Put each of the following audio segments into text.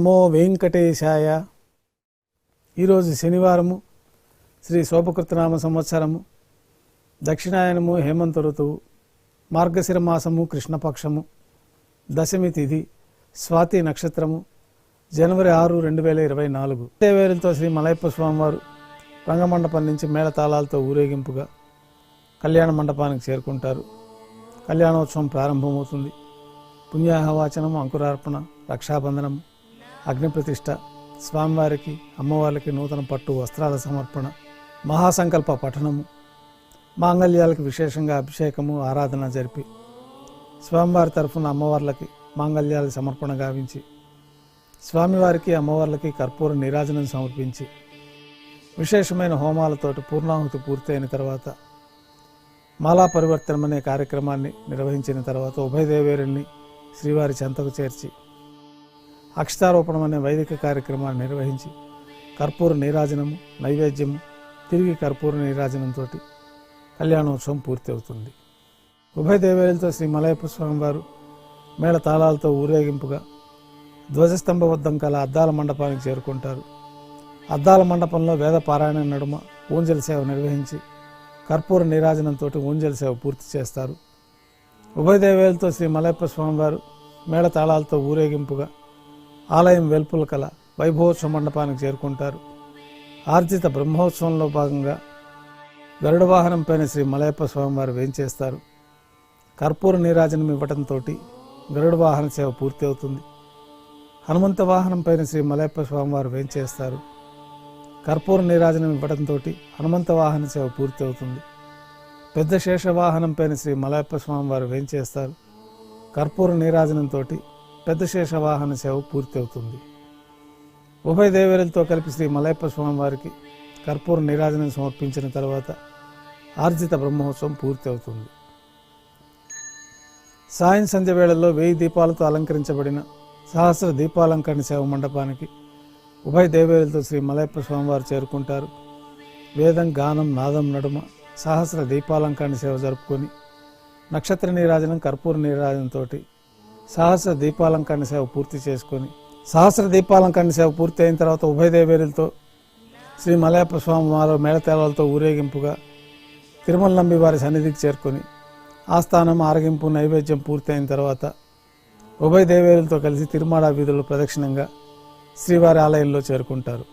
నమో వెంకటేశాయ. ఈరోజు శనివారము శ్రీ శోభకృతనామ సంవత్సరము. దక్షిణాయనము హేమంత ఋతువు మార్గశిర మాసము కృష్ణపక్షము దశమి తిథి స్వాతి నక్షత్రము జనవరి ఆరు రెండు వేల ఇరవై నాలుగు. వేలతో శ్రీ మలయప్ప స్వామివారు రంగమండపం నుంచి మేళతాళాలతో ఊరేగింపుగా కళ్యాణ మండపానికి చేరుకుంటారు. కళ్యాణోత్సవం ప్రారంభమవుతుంది. పుణ్యాహవాచనం అంకురార్పణ రక్షాబంధనం అగ్నిప్రతిష్ఠ స్వామివారికి అమ్మవారికి నూతన పట్టు వస్త్రాల సమర్పణ మహాసంకల్ప పఠనము మాంగళ్యాలకు విశేషంగా అభిషేకము ఆరాధన జరిపి స్వామివారి తరఫున అమ్మవార్లకి మాంగళ్యాల సమర్పణ గావించి స్వామివారికి అమ్మవార్లకి కర్పూర నీరాజనం సమర్పించి విశేషమైన హోమాలతోటి పూర్ణాహుతి పూర్తయిన తర్వాత మాలా పరివర్తనం అనే కార్యక్రమాన్ని నిర్వహించిన తర్వాత ఉభయదేవేరుల్ని శ్రీవారి చెంతకు చేర్చి అక్షతారోపణం అనే వైదిక కార్యక్రమాన్ని నిర్వహించి కర్పూర నీరాజనము నైవేద్యము తిరిగి కర్పూర నీరాజనంతో కళ్యాణోత్సవం పూర్తి అవుతుంది ఉభయ దేవేరులతో శ్రీ మలయప్ప స్వామివారు మేళ తాళాలతో ఊరేగింపుగా ధ్వజస్తంభ వద్దం కల అద్దాల మండపానికి చేరుకుంటారు. అద్దాల మండపంలో వేద పారాయణ నడుమ ఊంజల సేవ నిర్వహించి కర్పూర నీరాజనంతో ఊంజల సేవ పూర్తి చేస్తారు. ఉభయ దేవేలతో శ్రీ మలయప్ప స్వామివారు మేళ తాళాలతో ఊరేగింపుగా ఆలయం వెల్పుల కల వైభవోత్సవ మండపానికి చేరుకుంటారు. ఆర్జిత బ్రహ్మోత్సవంలో భాగంగా గరుడ వాహనం పైన శ్రీ మలయప్ప స్వామివారు వేంచేస్తారు. కర్పూర నీరాజనం ఇవ్వటంతో గరుడ వాహన సేవ పూర్తి అవుతుంది హనుమంత వాహనం పైన శ్రీ మలయప్ప స్వామివారు వేంచేస్తారు. కర్పూర నీరాజనం ఇవ్వడంతో హనుమంత వాహన సేవ పూర్తి అవుతుంది పెద్ద శేష వాహనం పైన శ్రీ మలయప్ప స్వామివారు వేంచేస్తారు. కర్పూర నీరాజనంతో పెద్ద శేషవాహన సేవ పూర్తి అవుతుంది ఉభయ దేవేరులతో కలిపి శ్రీ మలయప్ప స్వామివారికి కర్పూర నీరాజనం సమర్పించిన తర్వాత ఆర్జిత బ్రహ్మోత్సవం పూర్తి అవుతుంది సాయం సంధ్య వేళల్లో వెయ్యి దీపాలతో అలంకరించబడిన సహస్ర దీపాలంకరణ సేవ మండపానికి ఉభయ దేవేరులతో శ్రీ మలయప్ప స్వామివారు చేరుకుంటారు. వేదం గానం నాదం నడుమ సహస్ర దీపాలంకరణ సేవ జరుపుకొని నక్షత్ర నీరాజనం కర్పూర నీరాజనంతో సహస్ర దీపాలంకరణ సేవ పూర్తి చేసుకొని సహస్ర దీపాలంకరణ సేవ పూర్తి అయిన తర్వాత ఉభయ దేవేరులతో శ్రీ మలయప్ప స్వామి వారు మేళతేవాలతో ఊరేగింపుగా తిరుమల నంబి వారి సన్నిధికి చేరుకొని ఆస్థానం ఆరగింపు నైవేద్యం పూర్తయిన తర్వాత ఉభయ దేవేరులతో కలిసి తిరుమాడ వీధుల్లో ప్రదక్షిణంగా శ్రీవారి ఆలయంలో చేరుకుంటారు.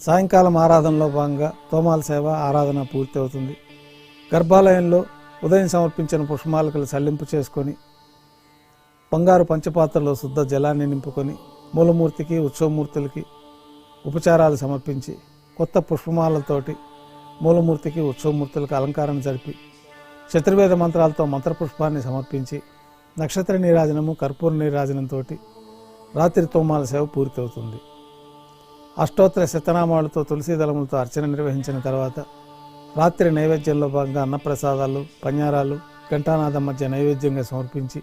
సాయంకాలం ఆరాధనలో భాగంగా తోమాల సేవ ఆరాధన పూర్తి అవుతుంది గర్భాలయంలో ఉదయం సమర్పించిన పుష్పమాలకలు సల్లింపు చేసుకొని బంగారు పంచపాత్రలో శుద్ధ జలాన్ని నింపుకొని మూలమూర్తికి ఉత్సవమూర్తులకి ఉపచారాలు సమర్పించి కొత్త పుష్పమాలతోటి మూలమూర్తికి ఉత్సవమూర్తులకు అలంకారం జరిపి చతుర్వేద మంత్రాలతో మంత్రపుష్పాన్ని సమర్పించి నక్షత్ర నీరాజనము కర్పూర నీరాజనంతో రాత్రి తోమాల సేవ పూర్తవుతుంది. అష్టోత్తర శతనామాలతో తులసి దళములతో అర్చన నిర్వహించిన తర్వాత రాత్రి నైవేద్యంలో భాగంగా అన్నప్రసాదాలు పన్యారాలు ఘంటానాథం మధ్య నైవేద్యంగా సమర్పించి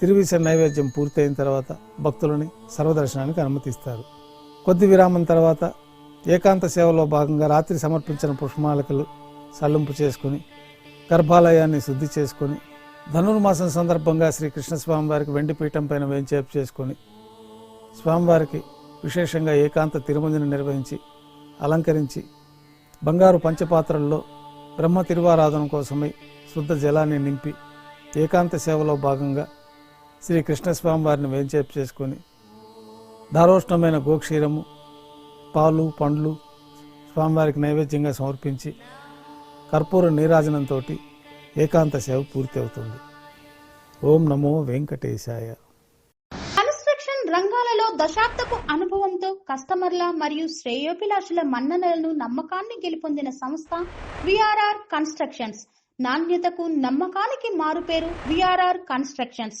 తిరువిస నైవేద్యం పూర్తయిన తర్వాత భక్తులని సర్వదర్శనానికి అనుమతిస్తారు. కొద్ది విరామం తర్వాత ఏకాంత సేవలో భాగంగా రాత్రి సమర్పించిన పుష్పమాలకలు సల్లింపు చేసుకుని గర్భాలయాన్ని శుద్ధి చేసుకొని ధనుర్మాసం సందర్భంగా శ్రీ కృష్ణస్వామి వారికి వెండి పీఠం పైన వేంచేపు చేసుకొని స్వామివారికి విశేషంగా ఏకాంత తిరుమంజన నిర్వహించి అలంకరించి బంగారు పంచపాత్రల్లో బ్రహ్మ తిరువారాధన కోసమై శుద్ధ జలాన్ని నింపి ఏకాంత సేవలో భాగంగా శ్రీ కృష్ణస్వామి వారిని వేంచేపు చేసుకొని దారోష్ణమైన గోక్షీరము పాలు పండ్లు స్వామివారికి నైవేద్యంగా సమర్పించి కర్పూర నీరాజనంతో ఏకాంత సేవ పూర్తి అవుతుంది. ఓం నమో వెంకటేశాయ. కన్స్ట్రక్షన్ రంగాలలో దశాబ్దపు అనుభవంతో కస్టమర్ల మరియు శ్రేయోభిలాషుల మన్ననలను నమ్మకాన్ని గెలుపొందిన సంస్థ విఆర్ఆర్ కన్స్ట్రక్షన్స్. నాణ్యతకు నమ్మకానికి మారుపేరు VRR constructions.